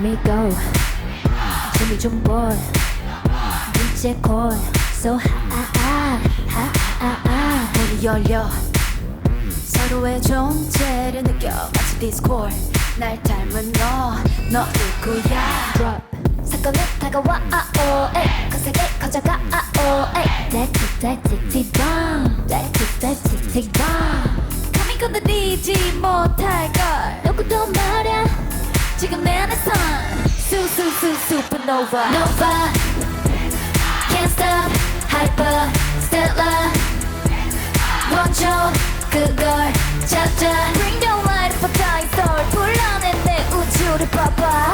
me go 재미 좀 볼 이제 콜 So high high high 문이 열려 서로의 존재를 느껴 마치 디스콜 날 닮은 너, 너 누구야 Drop 사건은 다가와 아오 에이 거세게 커져가 아오 에이 틱틱틱틱틱 틱틱틱틱틱 감히 건드리지 못할걸 누구도 말야 지금 내 안에선 수수수 supernova Nova Can't stop hyper stellar 먼저 그걸 찾아 Bring the light for dying star 불러내 내 우주를 봐봐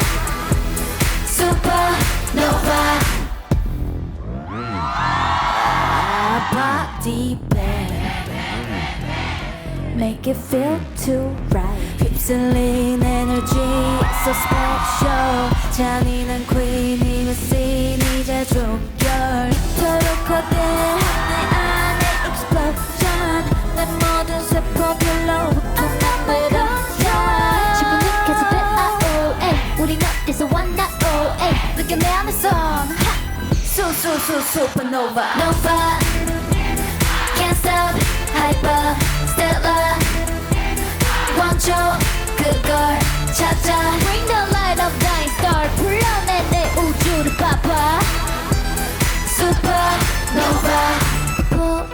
Supernova Ah, Body bag Make it feel too right 휩쓸린 에너지 so special 잔인한 queen이면 scene 이제 종결 이토록 거대한 내 안에 explosion 내 모든 세포 별로부터 만들어져 지금 계속 돼 아오 에이 우린 어디서 왔나 오 에이 느껴 내 안에선 수수수 supernova Nova Can't stop hyper 찾아 Bring the light of dying star 불러내 내 우주를 봐봐 Supernova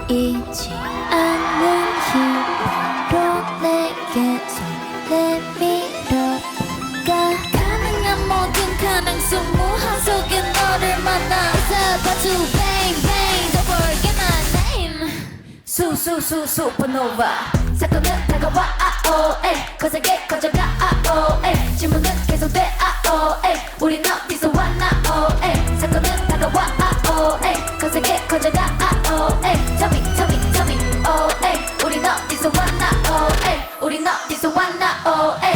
보이지 않는 힘으로 내게서 내밀어 가 가능한 모든 가능성 무한 속에 너를 만나 It's about to 수수수 supernova 사건은 다가와 아오 에이 거세게 커져가 아오 에이 질문은 계속돼 아오 에이 우린 어디서 왔나 오 에이 사건은 다가와 아오 에이 거세게 커져가 아오 에이 Tell me tell me tell me 오 에이 우린 어디서 왔나 오 에이 우린 어디서 왔나 오 에이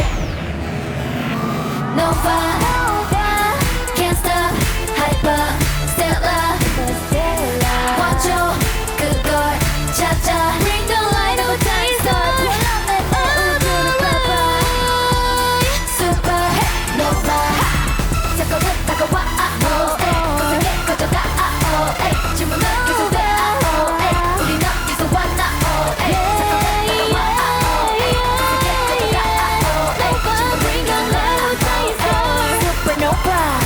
Nova Bye.